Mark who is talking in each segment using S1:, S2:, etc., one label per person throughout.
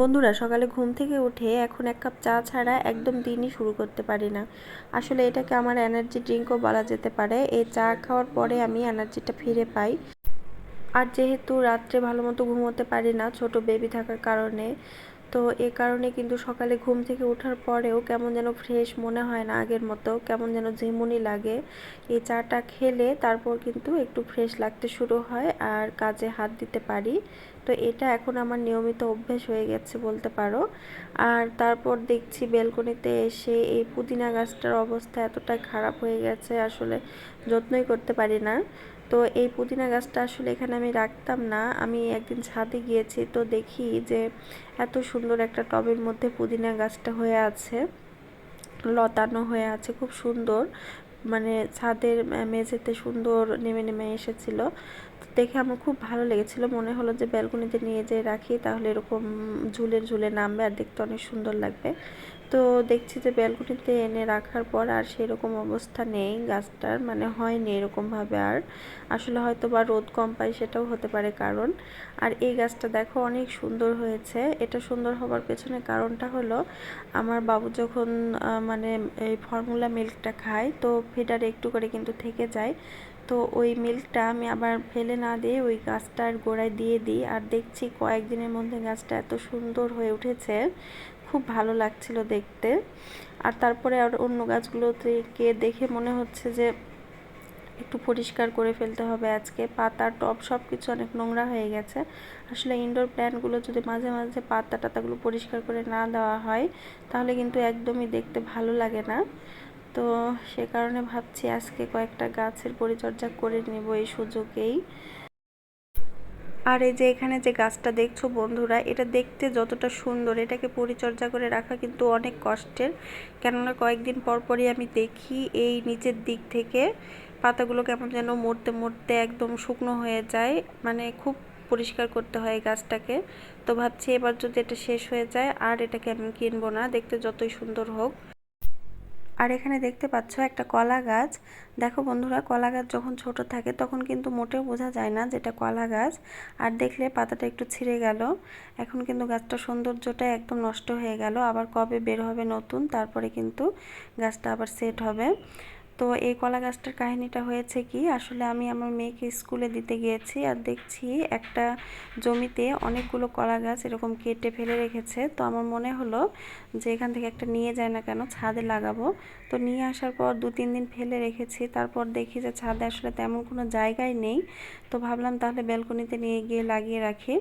S1: বন্ধুরা, সকালে ঘুম থেকে উঠে এখন এক কাপ চা ছাড়া একদম দিনই শুরু করতে পারি না। আসলে এটাকে আমার এনার্জি ড্রিঙ্কও বলা যেতে পারে। এই চা খাওয়ার পরে আমি এনার্জিটা ফিরে পাই। আর যেহেতু রাত্রে ভালো মতো ঘুমোতে পারি না, ছোট বেবি থাকার কারণে তো এ কারণে কিন্তু সকালে ঘুম থেকে ওঠার পরেও কেমন যেন ফ্রেশ মনে হয় না আগের মতো, কেমন যেন ঝিমুনি লাগে। এই চাটা খেলে তারপর কিন্তু একটু ফ্রেশ লাগতে শুরু হয় আর কাজে হাত দিতে পারি। তো এটা এখন আমার নিয়মিত অভ্যেস হয়ে গেছে বলতে পারো। আর তারপর দেখছি বেলকনিতে এসে এই পুদিনা গাছটার অবস্থা এতটাই খারাপ হয়ে গেছে, আসলে যত্নই করতে পারি না। তো এই পুদিনা গাছটা আসলে এখানে আমি রাখতাম না। আমি একদিন ছাদে গিয়েছি তো দেখি যে এত সুন্দর একটা টবের মধ্যে পুদিনা গাছটা হয়ে আছে, লতানো হয়ে আছে, খুব সুন্দর। মানে ছাদের মেঝেতে সুন্দর নেমে নেমে এসেছিল। দেখে আমার খুব ভালো লেগেছিল। মনে হলো যে ব্যালকনিতে নিয়ে যেয়ে রাখি, তাহলে এরকম ঝুলে ঝুলে নামবে আর দেখতে অনেক সুন্দর লাগবে। তো দেখছি যে ব্যালকনিতে এনে রাখার পর আর সেরকম অবস্থা নেই গাছটার মানে হয়নি এরকমভাবে আর। আসলে হয়তো বা রোদ কম পাই সেটাও হতে পারে কারণ। আর এই গাছটা দেখো অনেক সুন্দর হয়েছে। এটা সুন্দর হবার পেছনে কারণটা হলো, আমার বাবু যখন মানে এই ফর্মুলা মিল্কটা খায়, তো ফিডারে একটু করে কিন্তু থেকে যায়। তো ওই মিল্কটা আমি আবার ফেলে না দিয়ে ওই গাছটার গোড়ায় দিয়ে দিই। আর দেখছি কয়েকদিনের মধ্যে গাছটা এত সুন্দর হয়ে উঠেছে। খুব ভালো লাগছিল দেখতে। আর তারপরে আর অন্য গাছগুলো থেকে দেখে মনে হচ্ছে যে একটু পরিষ্কার করে ফেলতে হবে আজকে। পাতা টপ সব কিছু অনেক নোংরা হয়ে গেছে। আসলে ইনডোর প্ল্যান্টগুলো যদি মাঝে মাঝে পাতা টাতাগুলো পরিষ্কার করে না দেওয়া হয়, তাহলে কিন্তু একদমই দেখতে ভালো লাগে না। তো সে কারণে ভাবছি আজকে কয়েকটা গাছের পরিচর্যা করে নেব এই সুযোগেই। আর এই যে এখানে যে গাছটা দেখছ বন্ধুরা, এটা দেখতে যতটা সুন্দর, এটাকে পরিচর্যা করে রাখা কিন্তু অনেক কষ্টের। কেননা কয়েকদিন পর পরই আমি দেখি এই নিচের দিক থেকে পাতাগুলো কেমন যেন মরতে মরতে একদম শুকনো হয়ে যায় মানে খুব পরিষ্কার করতে হয় গাছটাকে। তো ভাবছি এবার যদি এটা শেষ হয়ে যায়, আর এটাকে আমি কিনবো না, দেখতে যতই সুন্দর হোক। আর এখানে দেখতে পাচ্ছ একটা কলা গাছ। দেখো বন্ধুরা, কলা গাছ যখন ছোট থাকে তখন কিন্তু মোটেও বোঝা যায় না যেটা কলা গাছ। আর দেখলে পাতাটা একটু ছিঁড়ে গেল। এখন কিন্তু গাছটা সৌন্দর্যটা একদম নষ্ট হয়ে গেল। আবার কবে বের হবে নতুন, তারপরে কিন্তু গাছটা আবার সেট হবে। তো এই কলা গাছটার কাহিনীটা হয়েছে কি, আসলে আমি আমার মেয়েকে স্কুলে দিতে গিয়েছি আর দেখছি একটা জমিতে অনেকগুলো কলা গাছ এরকম কেটে ফেলে রেখেছে। তো আমার মনে হলো যে এখান থেকে একটা নিয়ে যায় না কেন, ছাদে লাগাবো। তো নিয়ে আসার পর দু তিন দিন ফেলে রেখেছি, তারপর দেখি যে ছাদে আসলে তেমন কোনো জায়গায় নেই। তো ভাবলাম তাহলে ব্যালকনিতে নিয়ে গিয়ে লাগিয়ে রাখি।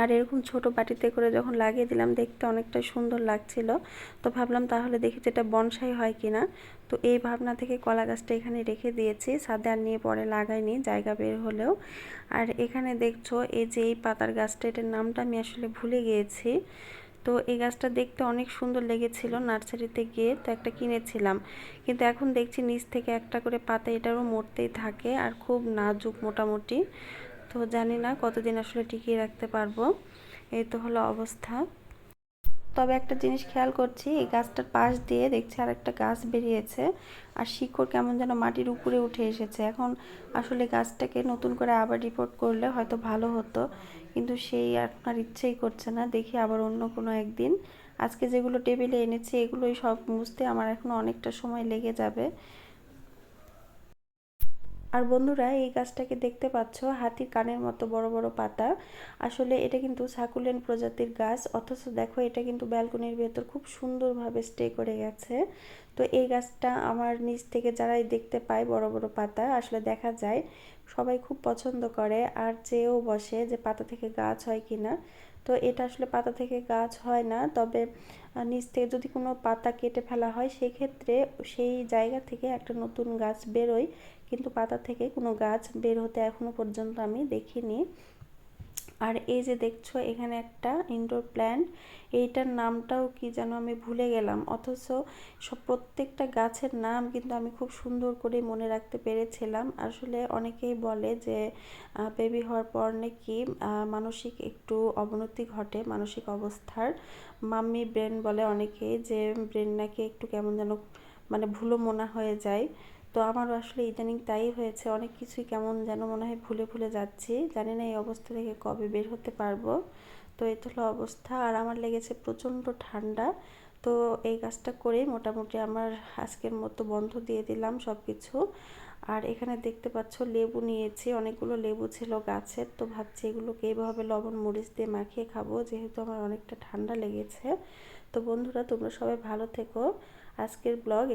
S1: আর এরকম ছোট বাটিতে করে যখন লাগিয়ে দিলাম, দেখতে অনেকটা সুন্দর লাগছিল। তো ভাবলাম তাহলে দেখি যেটা বনসাই হয় কি না তো এই ভাবনা থেকে কলা গাছটা এখানে রেখে দিয়েছি। সাদে আর নিয়ে পরে লাগাইনি, জায়গা বের হলেও। আর এখানে দেখছ, এই যে এই পাতার গাছটা, এটার নামটা আমি আসলে ভুলে গিয়েছি। তো এই গাছটা দেখতে অনেক সুন্দর লেগেছিল নার্সারিতে গিয়ে, তো একটা কিনেছিলাম। কিন্তু এখন দেখছি নিচ থেকে একটা করে পাতা এটারও মরতেই থাকে, আর খুব নাজুক মোটামুটি। তো জানি না, কতদিন আসলে টিকিয়ে রাখতে পারব। এই তো হলো অবস্থা। তবে একটা জিনিস খেয়াল করছি, এই গাছটার পাশ দিয়ে দেখছি আর একটা গাছ বেরিয়েছে, আর শিকড় কেমন যেন মাটির উপরে উঠে এসেছে। এখন আসলে গাছটাকে নতুন করে আবার রিপোর্ট করলে হয়তো ভালো হতো, কিন্তু সেই আপনার ইচ্ছেই করছে না। দেখি আবার অন্য কোনো একদিন। আজকে যেগুলো টেবিলে এনেছি, এগুলোই সব মুছতে আমার এখন অনেকটা সময় লেগে যাবে। আর বন্ধুরা, এই গাছটাকে দেখতে পাচ্ছ, হাতির কানের মতো বড় বড় পাতা। আসলে এটা কিন্তু সাকুলেন প্রজাতির গাছ, অথচ দেখো এটা কিন্তু ব্যালকনির ভেতর খুব সুন্দরভাবে স্টে করে গেছে। তো এই গাছটা আমার নিচ থেকে যারাই দেখতে পায় বড় বড় পাতা, আসলে দেখা যায় সবাই খুব পছন্দ করে। আর চেয়েও বসে যে পাতা থেকে গাছ হয় কি না তো এটা আসলে পাতা থেকে গাছ হয় না। তবে নিচ থেকে যদি কোনো পাতা কেটে ফেলা হয়, সেক্ষেত্রে সেই জায়গা থেকে একটা নতুন গাছ বেরোয়। কিন্তু পাতা থেকে কোনো গাছ বের হতে এখনও পর্যন্ত আমি দেখিনি। আর এই যে দেখছ, এখানে একটা ইনডোর প্ল্যান্ট এইটার নামটাও কি যেন আমি ভুলে গেলাম, অথচ সব প্রত্যেকটা গাছের নাম কিন্তু আমি খুব সুন্দর করে মনে রাখতে পেরেছিলাম। আসলে অনেকেই বলে যে বেবি হওয়ার পর নাকি মানসিক একটু অবনতি ঘটে, মানসিক অবস্থার। মাম্মি ব্রেন বলে অনেকেই যে ব্রেন নাকি একটু কেমন যেন মানে ভুলো মনা হয়ে যায়। তো আমারও আসলে ইদানিং তাই হয়েছে। অনেক কিছুই কেমন যেন মনে হয় ভুলে ভুলে যাচ্ছি। জানি না এই অবস্থা থেকে কবে বের হতে পারব। তো এই হলো অবস্থা। আর আমার লেগেছে প্রচণ্ড ঠান্ডা। তো এই কাজটা করে মোটামুটি আমার আজকের মতো বন্ধ দিয়ে দিলাম সব কিছু আর এখানে দেখতে পাচ্ছ লেবু নিয়েছি। অনেকগুলো লেবু ছিল গাছের। তো ভাবছি এগুলোকে এইভাবে লবণ, মরিচ দিয়ে মাখিয়ে খাব। যেহেতু আমার অনেকটা ঠান্ডা লেগেছে। তো বন্ধুরা, তোমরা সবাই ভালো থেকো। আজকের ব্লগ